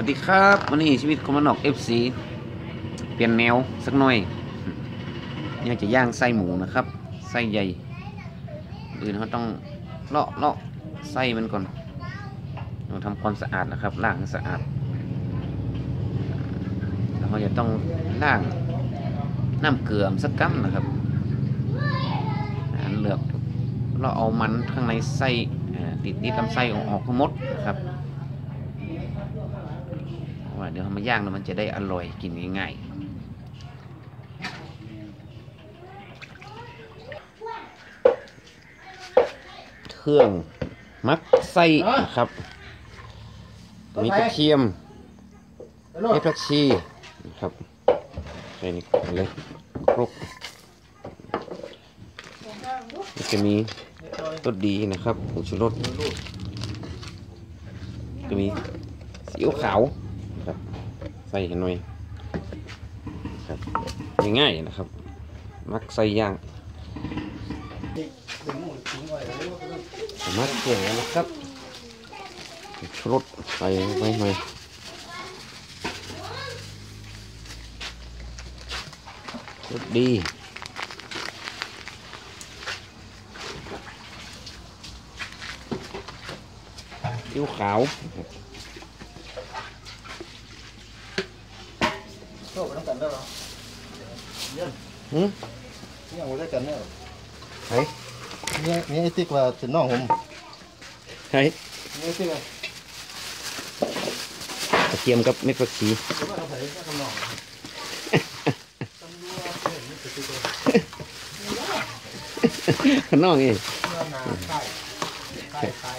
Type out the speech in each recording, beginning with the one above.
วัสดีครับวันนี้ชีวิตคอมมานอก FC เปลี่ยนแนวสักหน่อยเนี่ยจะย่างไส้หมูนะครับ ไส้ใหญ่อื่นเขาต้องเลาะเลาะไส้มันก่อนเราทำความสะอาดนะครับล้างสะอาดแล้วเราจะต้องล้างน้ำเกลือสักกัมนะครับเหลือกเราเอามันข้างในไส้ติดติดลำไส้ออกออกทั้งหมดนะครับ ว่าเดี๋ยวเอามาย่างแล้วมันจะได้อร่อยกินง่ายๆเครื่องมักไส้ครับมีกระเทียมม็ดผักชีนะครับใส่นี่เลยครบจะมีรสดีนะครับผงชูรสจะมีซีอิ๊วขาว ใส่หน่อยครับง่ายๆนะครับ มักใส่ย่างมักเกี่ยงนะครับชูรสใส่ไปหน่อยรสดีอิ๊วขาว โซ่ ไปต้องกันได้หรอหืมเนี่ยเอาได้กันเนี่ยเฮ้ยเนี่ยเนี่ยไอ้ติ๊กว่าเป็นน้องผมเฮ้ยเนี่ยไอ้ติ๊กว่ากระเทียมกับเม็ดผักชีว่าเราใส่ก็ทำน้องข้างนอกนี่นาใช่ใช่ใช่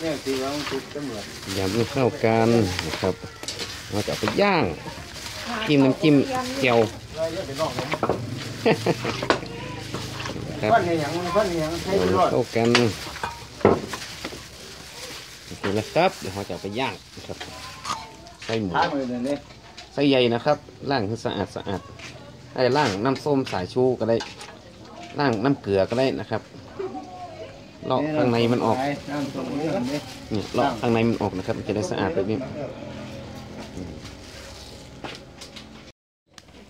เนี่ยคือว่ามันทุกตำรวจยำให้เข้ากันนะครับ เราจะเอาไปย่างจิ้มน้ำจิ้มเจียวว่าเยอะเป็นน้องผมครับฟันเนี่ยยังฟันเนี่ยยังใช้รอดเข้ากันโอเคแล้วครับเดี๋ยวเราจะเอาไปย่างนะครับใส่หมูท้ายมือเนี่ยนี่ไส้ใหญ่นะครับล้างให้สะอาดสะอาดให้ล้างน้ำส้มสายชูก็ได้ล้างน้ำเกลือก็ได้นะครับเลาะข้างในมันออกน้ำส้มนี่นี่นี่เลาะข้างในมันออกนะครับ มันจะได้สะอาดแบบนี้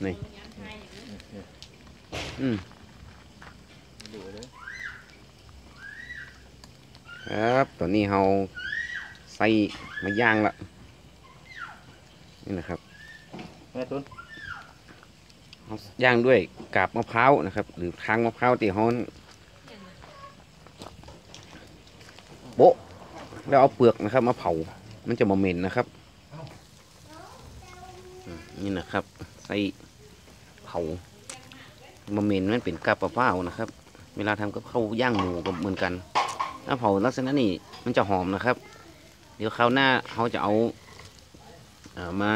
นี่อืมครับตอนนี้เราใส่มาย่างละนี่นะครับแม่ตุ้นเราย่างด้วยกาบมะพร้าวนะครับ หรือทางมะพร้าวที่เขาโบะแล้วเอาเปลือกนะครับมาเผา มันจะมาเหม็นนะครับอืมนี่นะครับ ใส่ เผามาเหม็นมันเป็นกาบมะพร้านะครับ เวลาทำกับข้าวย่างหมูก็เหมือนกัน ถ้าเผาลักษณะนี้มันจะหอมนะครับ เดี๋ยวคราวหน้าเขาจะเอาเอ่อมา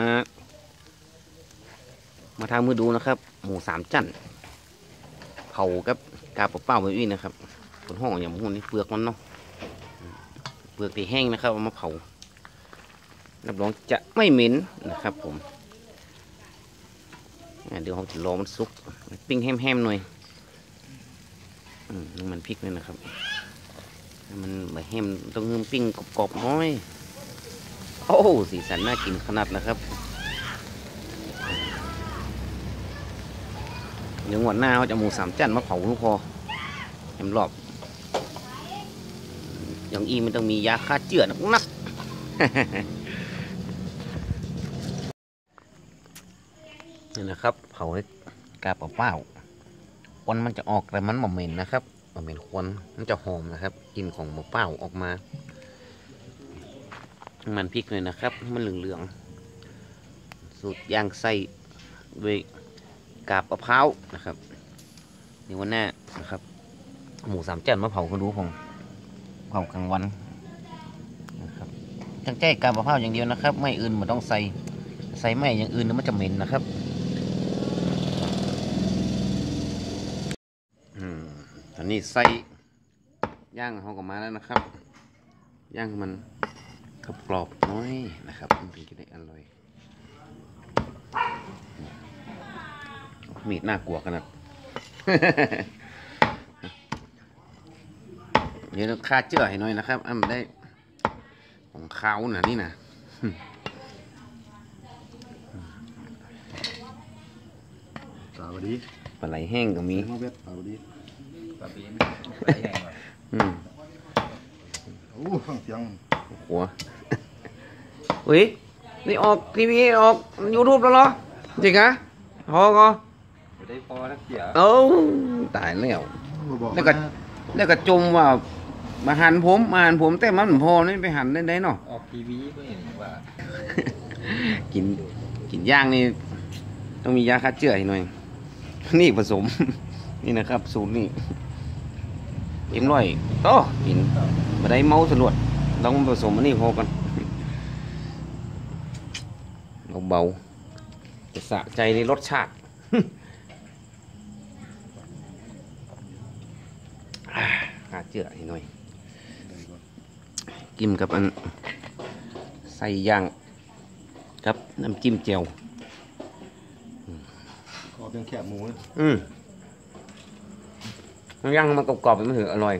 มาทางมือดูนะครับ หมูสามจั่นเผากับกาเปล่าๆแบบนี้นะครับผลห้องอย่างหมูนี่เปลือกมันเนาะเปลือกที่แห้งนะครับเอามาเผารับรองจะไม่เหม็นนะครับผม เดี๋ยวเราจะรอมันสุก ปิ้งแห้มๆหน่อยอน้ำมันพริกนี่นะครับ มันแบบแห้มต้องให้มันปิ้งกรอบๆน้อย โอ้สีสันน่ากินขนาดนะครับเดี๋ยวงวดหน้าเขาจะหมูสามจันมาเผาทุกพอแหมรอบอย่างอีมันต้องมียาฆ่าเจือนักนัก นี่นะครับเผาให้กาเปล่าควันมันจะออกแต่มันบ่เหม็นนะครับบ่เหม็นควันมันจะหอมนะครับกลิ่นของมูเปล่าออกมา มันพริกเลยนะครับ มันเหลืองๆสูตรย่างไส้ด้วยกาบมะพร้าวนะครับนี่วันหน้านะครับ หมูสามจันมาเผาก็ดูผมเผากลางวันนะครับตั้งใจกาบมะพร้าวอย่างเดียวนะครับ ไม่อื่นมันต้องใส่ใส่ไม่อย่างอื่นมันจะเหม็นนะครับอืมตอ นนี้ใส่ย่างเขาก็มาแล้วนะครับ ย่างให้มันกรอบๆน้อยนะครับมันถึงจะได้อร่อยมีดน่ากลัวขนาดเดี๋ยวเราฆ่าเจือให้หน่อยนะครับอ้ำได้ของเขาน่ะนี่นะสวัสดีปลาไหลแห้งก็มีน้องเว็บสวัสดี ปลาปีนไปแห้งว่ะอืมโอ้ฟังเสียงหัวเฮ้ยนี่ออกทีวีออกยูทูบแล้วเหรอ จริงอะพอก็จะได้พอนักเสียเอ้าตายแล้วแล้วก็แล้วก็จมว่ามาหันผมมาหันผมแต่มันพอนี่ไปหันได้ได้เนาะ ออกทีวีก็เห็นว่ากินกินย่างนี่ต้องมียาฆ่าเชื้อให้หน่อย นี่ผสม นี่นะครับ สูตรนี่ เอ็มร้อยโอ้กินมาได้เมาสลวดลองผสมอันนี้พอกันเบาๆจะสะใจในรสชาติอ่าฆ่าเชื้อให้หน่อยกินกับอันใส่ย่างครับน้ำจิ้มเจียวขอเป็นแคบหมูเลยอืม น้ำย่างมันกรอบๆไปมันถืออร่อย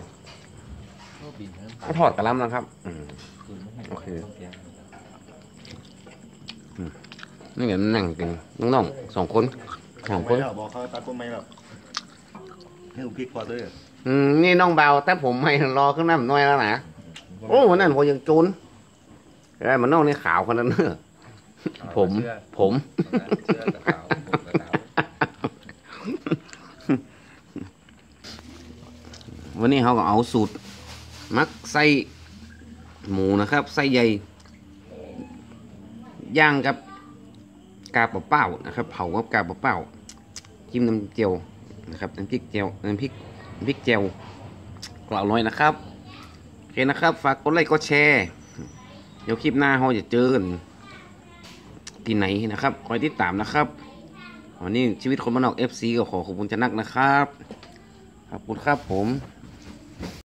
ก็บินทั้งเอาทอดกระลำนะครับอืมคืนไม่ให้โอเคเสียงนี่เดี๋ยวนั่งกินน้องๆสองคนสองคนไม่หรอกบอกเขาตัดต้นไม้หรอกให้ลูกพริกพอด้วยอืมนี่น้องเบาแต่ผมไม่รอขึ้นน้ำน้อยแล้วนะโอ้วันนั้นผมยังจูนไอ้มันน้องนี่ขาวคนนั้นเนอะผมเสื้อผม เสื้อกับขา วันนี้เขาก็เอาสูตร มักไส้หมูนะครับไส้ใหญ่ย่างกับกาเปล่าๆนะครับ เผากับกาเปล่าๆจิ้มน้ำเจียวนะครับน้ำพริกเจียวน้ำพริกน้ำพริกเจียวกล่าวน้อยนะครับโอเคนะครับฝากกดไลค์กดแชร์เดี๋ยวคลิปหน้าเราจะเจอกันที่ไหนนะครับคอยติดตามนะครับวันนี้ชีวิตคนบ้านนอก FC ก็ขอขอบคุณจะนักนะครับขอบคุณครับผม